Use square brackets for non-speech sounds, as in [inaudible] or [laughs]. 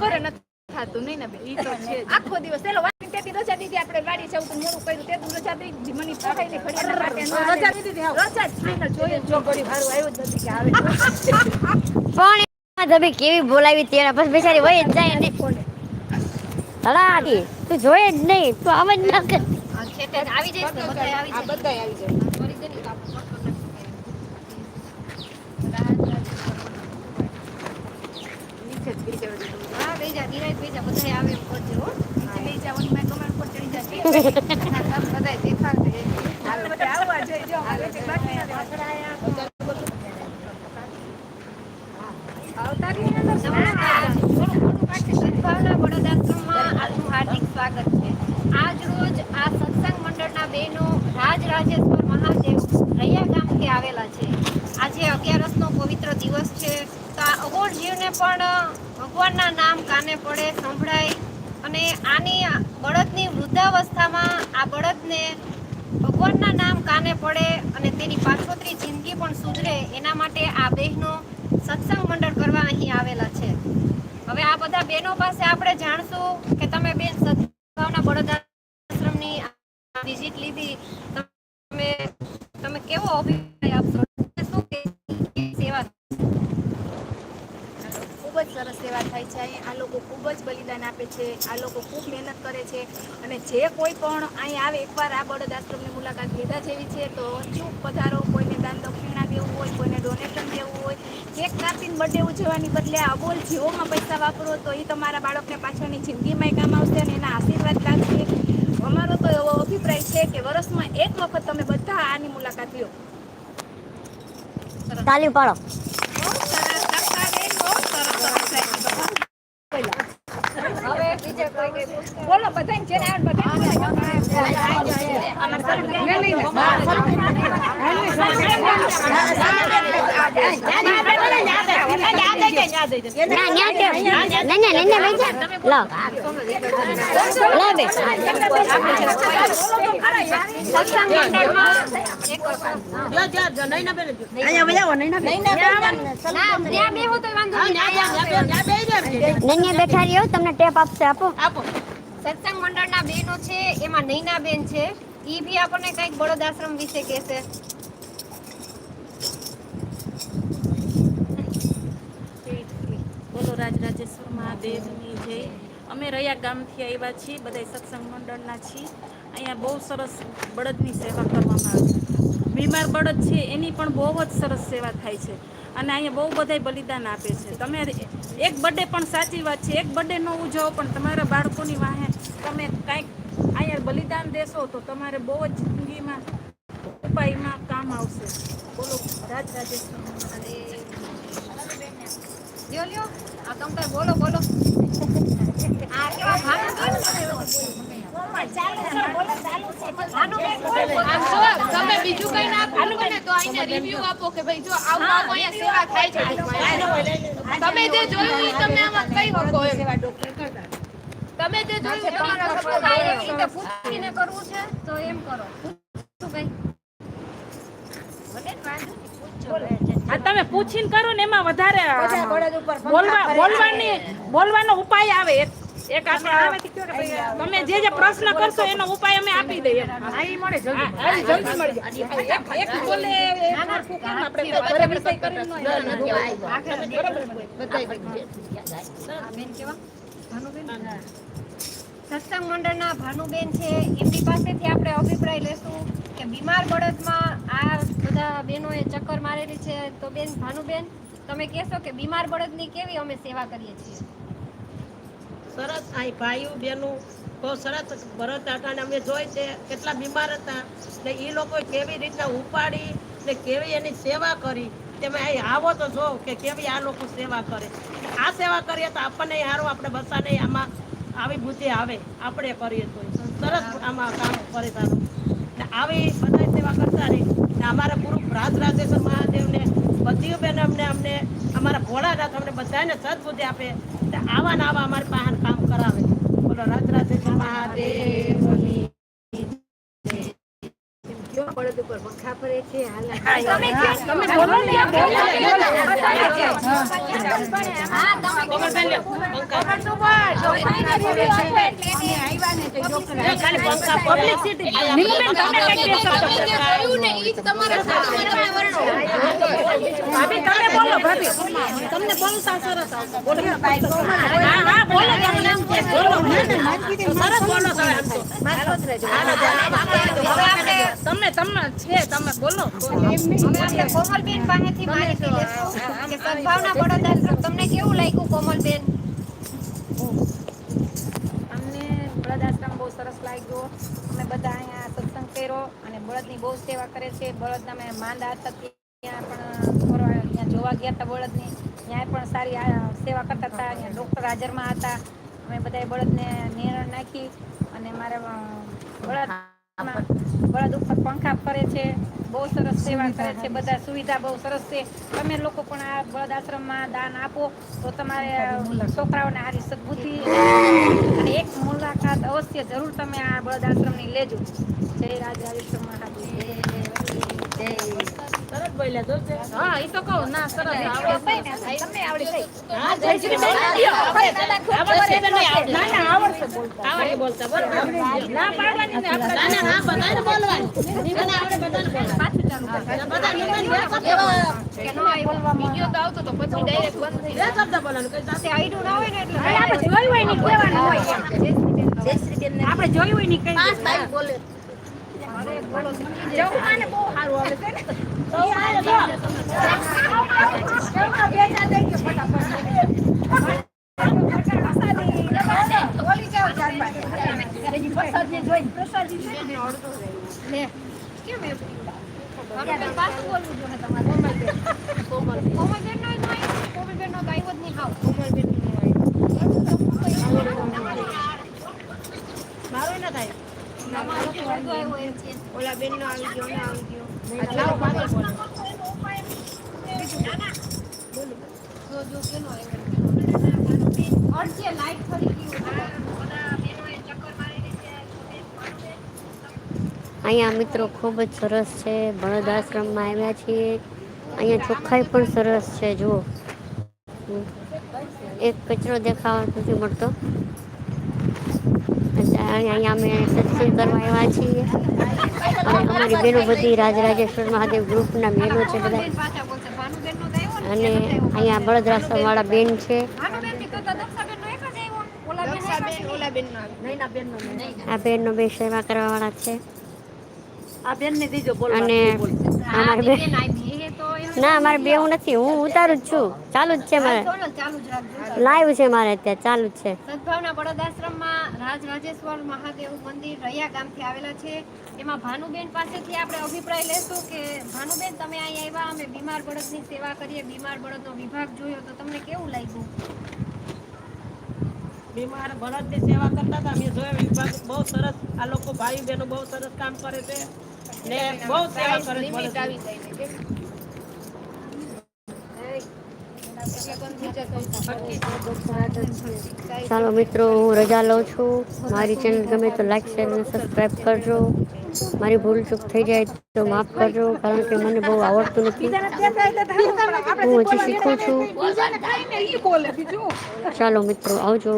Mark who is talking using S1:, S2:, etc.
S1: કરે નથી થાતું. નહીં ને ઈ તો છે આખો દિવસ. ચલો વાંચી તેથી રજા દીધી આપણે વાડી જવું. તો મોડું કર્યું. તે રજા દીધી. મને પકાઈ ને ઘડી રજા દીધી રજા ફાઈનલ જોઈએ જો ઘડી ભારું આવ્યો જ નથી કે આવે.
S2: પણ તમે કેવી બોલાવી તેના પછી બેચારી વહી જ જાય ને. તળાટી તું જોઈએ જ નહીં. તું આમ જ ના કર.
S3: આવી જઈશ ને બધાય આવી જાય
S1: બધાય આવી જાય નીચે જ ગઈ જવા દીધું.
S3: હા બેહી જા નિરાંત બેહી જા બધાય આવે એમ કરજો
S1: જવાની મેં કમેન્ટ પર ચડી જતી [laughs] બધાય દેખાડશે હાલ બધા આવવા જોઈએ જો બાકી નથી. આવતા રહી ને તો
S3: સદભાવના વડોદાશ્રમમાં આપનું હાર્દિક સ્વાગત છે. આજ રોજ આ સત્સંગ મંડળના બહેનો રાજ રાજેશ્વર મહાદેવ રૈયા ગામથી આવેલા છે. આજે અગિયારસનો પવિત્ર દિવસ છે. તો આ જીવને પણ ભગવાનના નામ કાને પડે સંભળાય અને આની બળદની વૃદ્ધાવસ્થામાં આ બળદને ભગવાનના નામ કાને પડે અને તેની પાછોતરી જિંદગી પણ સુધરે, એના માટે આ બહેનો સત્સંગ મંડળ કરવા અહીં આવેલા છે. હવે આ બધા બહેનો પાસે આપણે જાણશું કે તમે બેન સદભાવના બળદાશ્રમની વિઝિટ લીધી, તમે તમે કેવો અભિપ્રાય આપશો? સેવા
S1: થાય છે. અહીં આ લોકો ખૂબ જ બલિદાન આપે છે. આ લોકો ખૂબ મહેનત કરે છે. અને જે કોઈ પણ અહીં આવે, એકવાર આ બળદ આશ્રમની મુલાકાત લીધા જેવી છે, તો ચૂપ પધારો. કોઈને દાન દક્ષિણા દેવું હોય, કોઈને ડોનેશન દેવું હોય. કેક કાપીને બર્થડે ઉજવવાની બદલે અબોલ જીવોમાં પૈસા વાપરો, તો એ તમારા બાળકને પાછળની જિંદગીમાં કામ આવશે અને એના આશીર્વાદ લાગશે. અમારો તો એવો અભિપ્રાય છે કે વર્ષમાં એક વખત તમે બધા આની મુલાકાત લ્યો
S2: તાલી પાડો
S1: બહુ સરસ દક્ષાબેન, બહુ સરસ સરસ લાગ્યું.
S3: હવે બીજે કોઈ કઈ પૂછશે?
S1: બોલો બધાને જેને આવે
S2: બેજા લો બેઠા રહ્યો તમને ટેપ આપશે આપો.
S3: સત્સંગ મંડળના બેનો છે એમાં નૈના બેન છે. ઈ બી આપણને કંઈક બળદ આશ્રમ વિશે કહેશે.
S4: બોલો રાજરાજેશ્વર મહાદેવની જય. અમે રયા ગામથી આવ્યા છીએ બધા સત્સંગ મંડળના છીએ. અહીંયા બહુ સરસ બળદની સેવા કરવામાં આવે છે. બીમાર બળદ છે, એની પણ બહુ જ સરસ સેવા થાય છે. અને અહીંયા બહુ બધાય બલિદાન આપે છે. તમે એક બર્થડે પણ સાચી વાત છે, એક બર્થડે ન ઉજવો, પણ તમારા બાળકોની વાહે તમે કાંઈક અહીંયા બલિદાન દેશો તો તમારે બહુ જ જિંદગીમાં, ઉપાયમાં કામ આવશે. બોલો, રાજ રાજેશ્વર
S3: લ્યો લ્યો, આ તમે બોલો બોલો આ કેવા ભાનુબેન? ભાનુબેન,
S5: આમ જો તમે બીજું કઈ ના આપવું ને તો આઈને રિવ્યુ આપો કે ભાઈ જો આવું આવું અહીંયા સેવા થાય છે તમે જે જોયું એ તમે આમાં કહી શકો એમ. તમે જે જોયું તમારા
S3: તમારે
S5: સપોર્ટ
S3: રીતે પૂછીને કરવું છે તો એમ કરો. પૂછશું કઈ. ભલે ને વાંધો
S4: આ તમે પૂછીને કરો ને એમાં વધારે બોલવા બોલવાની બોલવાનો ઉપાય આવે એક એક આપણે તમે જે જે પ્રશ્ન કરશો એનો ઉપાય અમે આપી દઈએ. એ
S3: બેન? સત્સંગ મંડળના ભાનુબેન છે. એમની પાસેથી આપણે અભિપ્રાય લેશું કે બીમાર બળદમાં આ બધા બહેનોએ ચક્કર મારેલી છે. તો બેન ભાનુબેન તમે કહેશો કે બીમાર બળદની કેવી અમે સેવા કરીએ છીએ?
S6: સરસ. અહીં ભાઈઓ, બહેનો બહુ સરસ ભરત આટાને અમે જોઈ છે. કેટલા બીમાર હતા. ને એ લોકો કેવી રીતના ઉપાડી ને કેવી એની સેવા કરી. તમે અહીં આવો તો જો કે કેવી આ લોકો સેવા કરે. આ સેવા કરીએ તો આપણને સારું આપણે બસાને આમાં આવી બુદ્ધિ આવે. આપણે કરીએ તો. સરસ આમાં કામ કરે સારું આવી બધા સેવા કરતા રહી. ને અમારા ગુરુ રાજ રાજેશ્વર મહાદેવને બધી બેન અમને અમને, અમારા ભોળાનાથ અમને બધાને સદબુદ્ધિ આપે. આવા ને આવા અમારી પાસે કામ કરાવે. બોલો રાજ રાજેશ્વર
S2: કરે છે
S4: તમને બોલતા સરસ બોલો હા હા બોલો તમને એમ કે બોલો. સરસ તમે આમ તો.
S3: હવે આપણે
S4: તમને તમને છે તમે બોલો
S3: અમે કોમલબેન પાસેથી માહિતી લેશું કે સદભાવના બળદ તમને કેવું લાગ્યું કોમલબેન?
S7: અમને બળદ આશ્રમ બહુ સરસ લાગ્યો. અમે બધા અહીંયા સત્સંગ કર્યો અને બળદની બહુ સેવા કરે છે. બળદના અમે માંદા હતા ત્યાં પણ ત્યાં જોવા ગયા હતા બળદની. ત્યાં પણ સારી આ સેવા કરતા હતા. અહીંયા ડૉક્ટર હાજરમાં હતા. અમે બધાએ બળદને નિયરણ નાખી અને મારે બળદ બળદ ઉપર પંખા ફરે છે બહુ સરસ સેવા કરે છે બધા સુવિધા બહુ સરસ છે. તમે લોકો પણ આ બળદ આશ્રમમાં દાન આપો તો તમારે છોકરાઓને સારી સદબુદ્ધિ અને એક મુલાકાત અવશ્ય જરૂર તમે આ બળદ આશ્રમની લેજો. જય રાજ મહાદેવ
S6: સરસ બોલ્યા છે.
S4: હા એ તો કહું ના સરસ આવડે
S7: તમને
S6: બેન?
S4: ના ના આવડશે બોલતા
S6: આવડે બોલતા બરોબર
S4: ના પાડવાની ને આપણે
S6: ના ના બધાને બોલવાનું નિમાને આવડે બધાને બોલવાનું બધા નિમાને બે શબ્દ બોલવાનું.
S3: કે ન આવ્યું
S5: વીડિયો તો આવતો તો પછી ડાયરેક્ટ બંધ થઈ
S6: બે શબ્દ બોલવાનું કઈ
S3: તે આઈડું ના હોય ને એટલે
S7: આપણે જોયું હોય ને કહેવાનું હોય એમ. આપણે જોયું હોય ને કઈ જમવાને બહુ સારું જમવા બેઠા થઈ ગયો ફટાફટ. બોલી જાઓ ચાર પાંચ. પ્રસાદને જોઈને પ્રસાદી છે ને લે. કેમ એવું?
S3: હવે પાછું બોલવું જોઈએ તમારે કોમલબેન નો કોમલબેન નો તો આવ્યો જ નહીં હાવ
S6: મારું ન થાય
S3: તમારો તો અડધો આવ્યો એમ છે
S5: ઓલા બેન નો આવી ગયો ને આવી ગયો
S6: આ લાવો પાછળ બોલો.
S3: જો જો કેનો આવ્યો લાઈટ ફરી
S2: અહીંયા મિત્રો ખૂબ જ સરસ છે બળદ આશ્રમમાં આવ્યા છીએ. અહીંયા ચોખ્ખાઈ પણ સરસ છે જુઓ. એક કચરો દેખાવા નથી મળતો. અહીંયા અમે સત્સંગ કરવા આવ્યા છીએ. અને અમારી બેનો બધી રાજરાજેશ્વર મહાદેવ ગ્રુપના બહેનો છે બધા. અને અહીંયા બળદ વાળા બેન છે.
S3: ઓલા બેન
S5: બેન ઓલા બેન નો
S2: આ બેનનો બે સેવા કરવાવાળા છે.
S6: આ બેનને દીજો બોલવા
S2: અને અમારે
S3: બેન
S2: ના મારે બે હું નથી. હું ઉતારું જ છું. ચાલુ જ છે મારે.
S3: ચાલો ચાલુ જ રાખજો.
S2: લાઈવ છે મારે અત્યારે ચાલુ જ છે.
S3: સદભાવના બળદ આશ્રમમાં રાજ રાજેશ્વર મહાદેવ મંદિર રૈયા ગામથી આવેલા છે. એમાં ભાનુબેન પાસેથી આપણે અભિપ્રાય લેશું કે ભાનુબેન તમે અહીં આવ્યા અમે બીમાર બળદની સેવા કરીએ બીમાર બળદનો વિભાગ જોયો તો તમને કેવું લાગ્યું?
S6: બીમાર બળદની સેવા કરતા હતા. અમે જોયા વિભાગ બહુ સરસ આ લોકો ભાઈ બહેનો બહુ સરસ કામ કરે છે. ને બહુ સેવા કરે છે
S5: લિમિટ
S6: બળદની.
S5: આવી જાય ને
S2: ચાલો મિત્રો, હું રજા લઉં છું. મારી ચેનલ ગમે તો લાઈક શેર અને સબસ્ક્રાઈબ કરજો. મારી ભૂલ ચૂક થઈ જાય તો માફ કરજો, કારણ કે મને બહુ આવડતું નથી. હું હજી શીખું છું. ચાલો મિત્રો, આવજો.